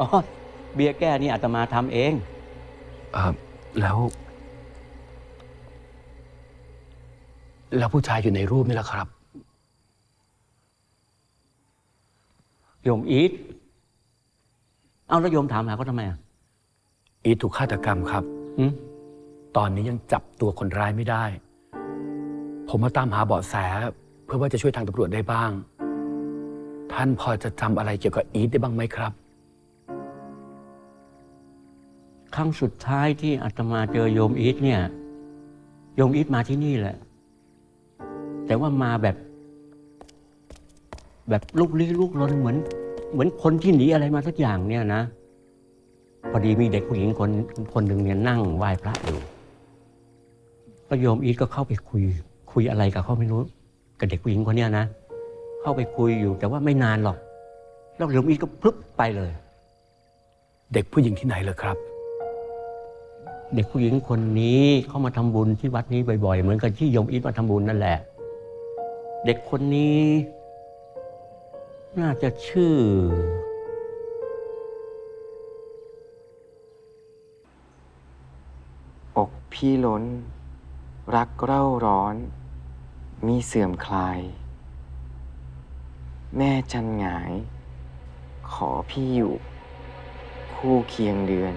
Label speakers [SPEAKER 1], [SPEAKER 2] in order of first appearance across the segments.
[SPEAKER 1] อ๋อเบียร์แก้นี่อาตมาทำเอง
[SPEAKER 2] เออแล้ว แล้วผู้ชายอยู่ในรูปนี่แหละครับ
[SPEAKER 1] โยมอีทเอาแล้วโยมถามหาเขาทำไมอะ
[SPEAKER 2] อีทถูกฆาตกรรมครับ
[SPEAKER 1] หึ
[SPEAKER 2] ตอนนี้ยังจับตัวคนร้ายไม่ได้ ผมมาตามหาเบาะแส เพื่อว่าจะช่วยทางตำรวจได้บ้าง ท่านพอจะจำอะไรเกี่ยวกับอีทได้บ้างไหมครับ
[SPEAKER 1] ครั้งสุดท้ายที่อาตมาเจอโยมอีทเนี่ย โยมอีทมาที่นี่แหละ แต่ว่ามาแบบ แบบลุกลี้ลุกลนเหมือน เหมือนคนที่หนีอะไรมาสักอย่างเนี่ยนะ พอดีมีเด็กผู้หญิงคนคนหนึ่งเนี่ยนั่งไหว้พระอยู่ก็โยมอีทก็เข้าไปคุย คุยอะไรกับเขาไม่รู้ กับเด็กผู้หญิงคนเนี้ยนะ เข้าไปคุยอยู่ แต่ว่าไม่นานหรอก แล้วโยมอีทก็พลึบไปเลย
[SPEAKER 2] เด็กผู้หญิงที่ไหนเหรอครับ
[SPEAKER 1] เด็กผู้หญิงคนนี้เข้ามาทำบุญที่วัดนี้บ่อยๆ เหมือนกับที่โยมอีทมาทำบุญนั่นแหละ เด็กคนนี้ น่าจะชื่อ
[SPEAKER 3] อกพี่ล้น รักเร่าร้อน มีเสื่อมคลาย แม่จันหงาย ขอพี่อยู่ คู่เคียงเดือน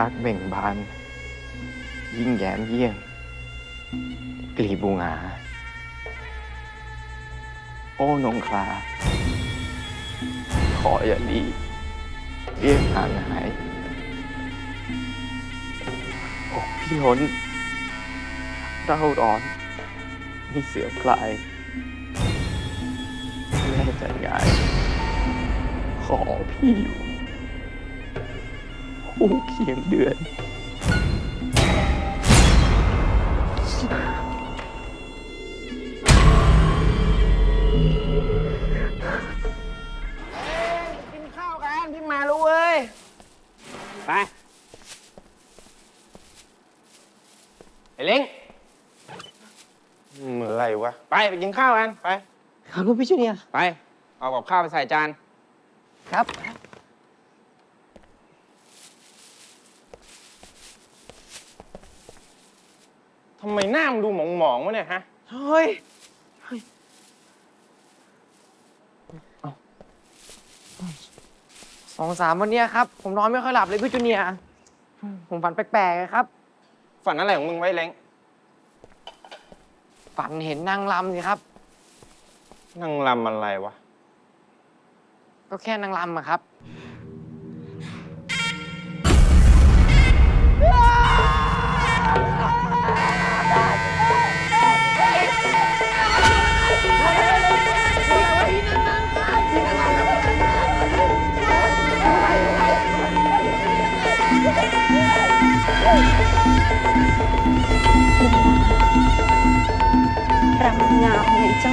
[SPEAKER 3] รักเบ่งบาน ยิ่งแย้มเยี่ยง กลีบบูงา โอ้นงคลา ขออย่าดีเรียกห่างหายอกพี่ล้นเร่าร้อน มีเสือพลายแม่จันงาย ขอพี่อยู่ คู่เคียงเดือน
[SPEAKER 4] กินข้าวกันพี่มารู้เว้ย ไปไอ้เล้งเมื่อไรวะ ไปไปกินข้าวกัน ไป
[SPEAKER 3] ครับลูกพี่จูเนียร์
[SPEAKER 4] ไป เอากับข้าวไปใส่จาน
[SPEAKER 3] ครับ
[SPEAKER 4] ทำไมหน้ามันดูหมองๆวะเนี่ยฮะ
[SPEAKER 3] เฮ้ย สองสามวันเนี้ยครับ ผมนอนไม่ค่อยหลับเลยพี่จูเนียร์ผมฝันแปลกๆครับ
[SPEAKER 4] ฝันอะไรของมึงไว้เล้ง
[SPEAKER 3] ฝันเห็นนางรำสิครับ
[SPEAKER 4] นั่งลำอะไรวะ
[SPEAKER 3] ก็แค่นางรำอะครับ
[SPEAKER 5] รำงา มไงเจ้า